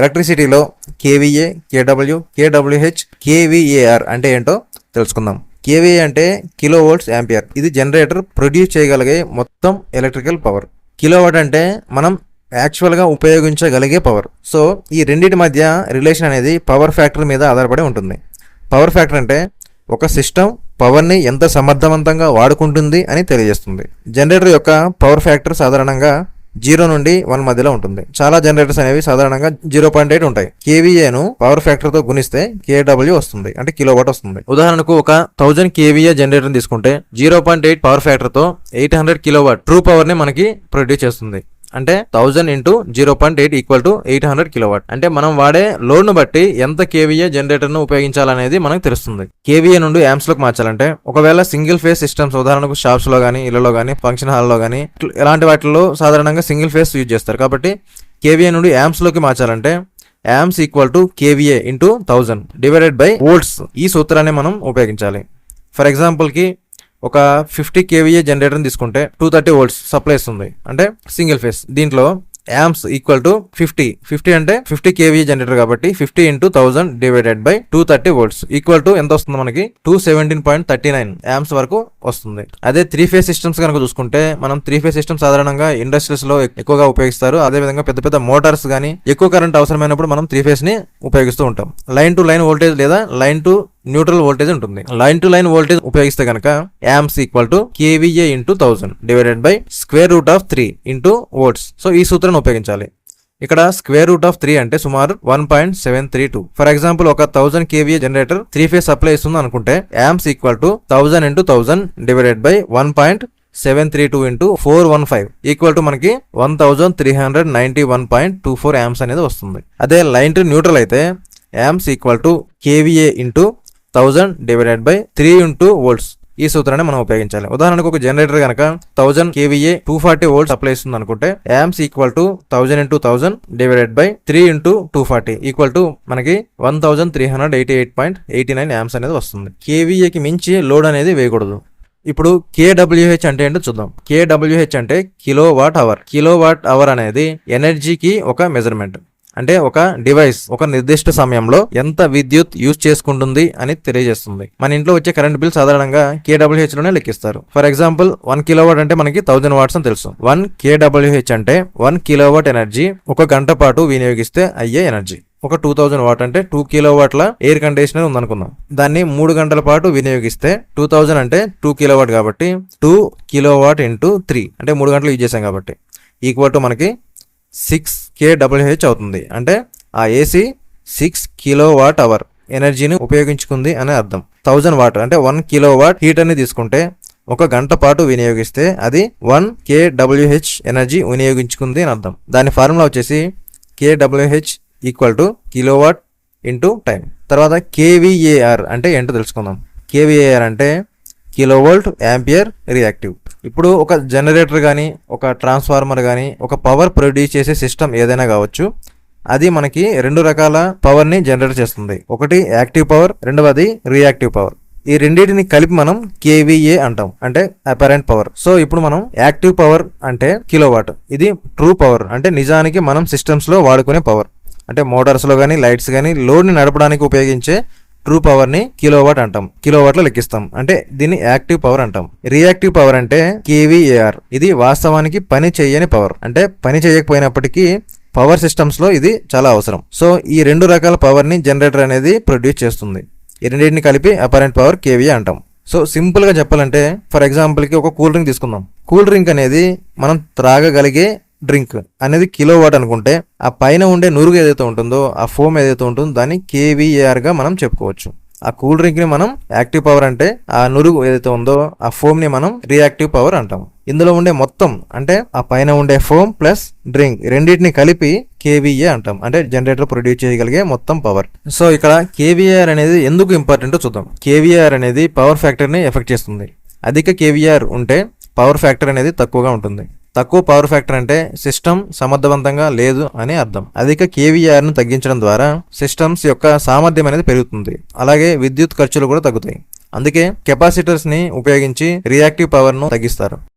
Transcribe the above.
ఎలక్ట్రిసిటీలో kVA కేడబ్ల్యూ కేడబ్ల్యూహెచ్ కేవీఏఆర్ అంటే ఏంటో తెలుసుకుందాం. కేవీఏ అంటే కిలో వోల్ట్స్ యాంపియర్. ఇది జనరేటర్ ప్రొడ్యూస్ చేయగలిగే మొత్తం ఎలక్ట్రికల్ పవర్. కిలోవాట్ అంటే మనం యాక్చువల్గా ఉపయోగించగలిగే పవర్. సో ఈ రెండింటి మధ్య రిలేషన్ అనేది పవర్ ఫ్యాక్టర్ మీద ఆధారపడి ఉంటుంది. పవర్ ఫ్యాక్టర్ అంటే ఒక సిస్టమ్ పవర్ని ఎంత సమర్థవంతంగా వాడుకుంటుంది అని తెలియజేస్తుంది. జనరేటర్ యొక్క పవర్ ఫ్యాక్టర్ సాధారణంగా జీరో నుండి వన్ మధ్యలో ఉంటుంది. చాలా జనరేటర్స్ అనేవి సాధారణంగా జీరో పాయింట్ ఎయిట్ ఉంటాయి. కేవీఏను పవర్ ఫ్యాక్టర్తో గుణిస్తే కేడబ్ల్యూ వస్తుంది. అంటే కిలోవాట్ వస్తుంది. ఉదాహరణకు ఒక థౌజండ్ కేవీఏ జనరేటర్ తీసుకుంటే జీరో పాయింట్ ఎయిట్ పవర్ ఫ్యాక్టర్తో ఎయిట్ హండ్రెడ్ కిలోవాట్ ట్రూ పవర్ని మనకి ప్రొడ్యూస్ చేస్తుంది. అంటే thousand into zero point eight equal to eight hundred kilowatt అంటే మనం వాడే లోడ్ను బట్టి ఎంత కేవీఏ జనరేటర్ను ఉపయోగించాలనేది మనకు తెలుస్తుంది. కేవీఏ నుండి యాంప్స్లోకి మార్చాలంటే ఒకవేళ సింగిల్ ఫేస్ సిస్టమ్స్ ఉదాహరణకు షాప్స్లో కానీ ఇళ్ళలో కానీ ఫంక్షన్ హాల్లో కానీ ఇలాంటి వాటిలో సాధారణంగా సింగిల్ ఫేస్ యూజ్ చేస్తారు. కాబట్టి కేవీఏ నుండి యాంప్స్లోకి మార్చాలంటే amps equal to KVA into thousand divided by volts ఈ సూత్రాన్ని మనం ఉపయోగించాలి. ఫర్ ఎగ్జాంపుల్కి ఒక ఫిఫ్టీ కేవీఏ జనరేటర్ని తీసుకుంటే టూ థర్టీ వోల్ట్స్ సప్లై ఇస్తుంది అంటే సింగిల్ ఫేస్. దీంట్లో amps equal to fifty. Fifty అంటే ఫిఫ్టీ కేవీ జనరేటర్ కాబట్టి fifty into thousand divided by two thirty volts. Equal to ఎంత వస్తుంది మనకి? Two seventeen point thirty nine amps వరకు వస్తుంది. అదే త్రీ ఫేస్ సిస్టమ్స్ కనుక చూసుకుంటే మనం త్రీ ఫేస్ సిస్టమ్ సాధారణంగా ఇండస్ట్రీస్లో ఎక్కువగా ఉపయోగిస్తారు. అదే విధంగా పెద్ద పెద్ద మోటార్స్ కానీ ఎక్కువ కరెంట్ అవసరమైనప్పుడు మనం త్రీ ఫేస్ని ఉపయోగిస్తూ ఉంటాం. లైన్ టు లైన్ వోల్టేజ్ లేదా లైన్ టు న్యూట్రల్ వోల్టేజ్ ఉంటుంది. లైన్ టు లైన్ వోల్టేజ్ ఉపయోగిస్తే కనుక amps equal to KVA into thousand divided by square root of three into volts so ఈ సూత్రాన్ని ఉపయోగించాలి. ఇక్కడ స్క్వేర్ రూట్ ఆఫ్ త్రీ అంటే సుమారు one point seven three two for example ఒక thousand KVA generator three phase supply ఇస్తుంది అనుకుంటే amps equal to thousand into thousand divided by one point seven three two into four one five equal to మనకి one thousand three hundred ninety one point two four amps అనేది వస్తుంది. అదే line to neutral అయితే amps equal to KVA into thousand divided by three into volts ఈ సూత్రాన్ని మనం ఉపయోగించాలి. ఉదాహరణకు ఒక జనరేటర్ కనుక thousand KVA two forty volts apply ఇస్తుంది అనుకుంటే amps equal to thousand into thousand divided by three into two forty equal to మనకి one thousand three hundred eighty eight point eighty nine amps అనేది వస్తుంది. కేవీఏకి మించి load అనేది వేయకూడదు. ఇప్పుడు కేడబ్ల్యూహెచ్ అంటే ఏంటో చూద్దాం. కేడబ్ల్యూహెచ్ అంటే kilo watt hour kilo watt hour అనేది ఎనర్జీకి ఒక మెజర్మెంట్ అంటే ఒక డివైస్ ఒక నిర్దిష్ట సమయంలో ఎంత విద్యుత్ యూజ్ చేసుకుంటుంది అని తెలియజేస్తుంది. మన ఇంట్లో వచ్చే కరెంట్ బిల్ సాధారణంగా కేడబ్ల్యూహెచ్లోనే లెక్కిస్తారు. ఫర్ ఎగ్జాంపుల్ వన్ కిలోవాట్ అంటే మనకి థౌసండ్ వాట్స్ అని తెలుసు. వన్ కేడబ్ల్యూహెచ్ అంటే వన్ కిలోవాట్ ఎనర్జీ ఒక గంట పాటు వినియోగిస్తే అయ్యే ఎనర్జీ. ఒక టూ థౌజండ్ వాట్ అంటే టూ కిలో వాట్ల ఎయిర్ కండిషనర్ ఉందనుకుందాం. దాన్ని మూడు గంటల పాటు వినియోగిస్తే టూ థౌజండ్ అంటే టూ కిలో వాట్ కాబట్టి two kilo watt into three అంటే మూడు గంటలు యూజ్ చేసాం కాబట్టి. ఈక్వల్ టు మనకి సిక్స్ కే డబ్ల్యూహెచ్ అవుతుంది. అంటే ఆ AC six kilo watt hour ఎనర్జీని ఉపయోగించుకుంది అని అర్థం. థౌజండ్ వాట్ అంటే వన్ కిలో వాట్ హీటర్ని తీసుకుంటే ఒక గంట పాటు వినియోగిస్తే అది one K W H energy వినియోగించుకుంది అని అర్థం. దాని ఫార్ములా వచ్చేసి K W H equal to kilo watt into time తర్వాత కేవీఏఆర్ అంటే ఏంటో తెలుసుకుందాం. కేవీఏఆర్ అంటే కిలోవోల్ట్ యాంపియర్ రియాక్టివ్ ఇప్పుడు ఒక జనరేటర్ కానీ ఒక ట్రాన్స్ఫార్మర్ కానీ ఒక పవర్ ప్రొడ్యూస్ చేసే సిస్టమ్ ఏదైనా కావచ్చు అది మనకి రెండు రకాల పవర్ని జనరేట్ చేస్తుంది. ఒకటి యాక్టివ్ పవర్ రెండవది రియాక్టివ్ పవర్ ఈ రెండింటిని కలిపి మనం కేవీఏ అంటాం అంటే అపరెంట్ పవర్ సో ఇప్పుడు మనం యాక్టివ్ పవర్ అంటే కిలోవాట్ ఇది ట్రూ పవర్ అంటే నిజానికి మనం సిస్టమ్స్లో వాడుకునే పవర్ అంటే మోటార్స్లో కానీ లైట్స్ కానీ లోడ్ని నడపడానికి ఉపయోగించే ట్రూ పవర్ని కిలోవాట్ అంటాం. కిలోవాట్లో లెక్కిస్తాం. అంటే దీన్ని యాక్టివ్ పవర్ అంటాం. రియాక్టివ్ పవర్ అంటే కేవీఏఆర్ ఇది వాస్తవానికి పని చేయని పవర్. అంటే పని చేయకపోయినప్పటికీ పవర్ సిస్టమ్స్లో ఇది చాలా అవసరం. సో ఈ రెండు రకాల పవర్ని జనరేటర్ అనేది ప్రొడ్యూస్ చేస్తుంది. ఈ రెండింటిని కలిపి అపరెంట్ పవర్ కేవీఏ అంటాం. సో సింపుల్గా చెప్పాలంటే ఫర్ ఎగ్జాంపుల్కి ఒక కూల్ డ్రింక్ తీసుకుందాం. కూల్ డ్రింక్ అనేది మనం త్రాగగలిగే డ్రింక్ అనేది కిలో వాట్ అనుకుంటే ఆ పైన ఉండే నురుగు ఏదైతే ఉంటుందో ఆ ఫోమ్ ఏదైతే ఉంటుందో దాన్ని కేవీఏఆర్గా మనం చెప్పుకోవచ్చు. ఆ కూల్ డ్రింక్ని మనం యాక్టివ్ పవర్ అంటే ఆ నురుగు ఏదైతే ఉందో ఆ ఫోమ్ని మనం రియాక్టివ్ పవర్ అంటాం ఇందులో ఉండే మొత్తం అంటే ఆ పైన ఉండే ఫోమ్ ప్లస్ డ్రింక్ రెండింటిని కలిపి కేవీఏ అంటాం. అంటే జనరేటర్ ప్రొడ్యూస్ చేయగలిగే మొత్తం పవర్. సో ఇక్కడ కేవీఆర్ అనేది ఎందుకు ఇంపార్టెంట్ చూద్దాం. కేవీఆర్ అనేది పవర్ ఫ్యాక్టర్ని ఎఫెక్ట్ చేస్తుంది. అధిక కేవీఆర్ ఉంటే పవర్ ఫ్యాక్టర్ అనేది తక్కువగా ఉంటుంది. తక్కువ పవర్ ఫ్యాక్టర్ అంటే సిస్టమ్ సమర్థవంతంగా లేదు అని అర్థం. అధిక కేవీఆర్ను తగ్గించడం ద్వారా సిస్టమ్స్ యొక్క సామర్థ్యం అనేది పెరుగుతుంది. అలాగే విద్యుత్ ఖర్చులు కూడా తగ్గుతాయి. అందుకే కెపాసిటర్స్ని ఉపయోగించి రియాక్టివ్ పవర్ను తగ్గిస్తారు.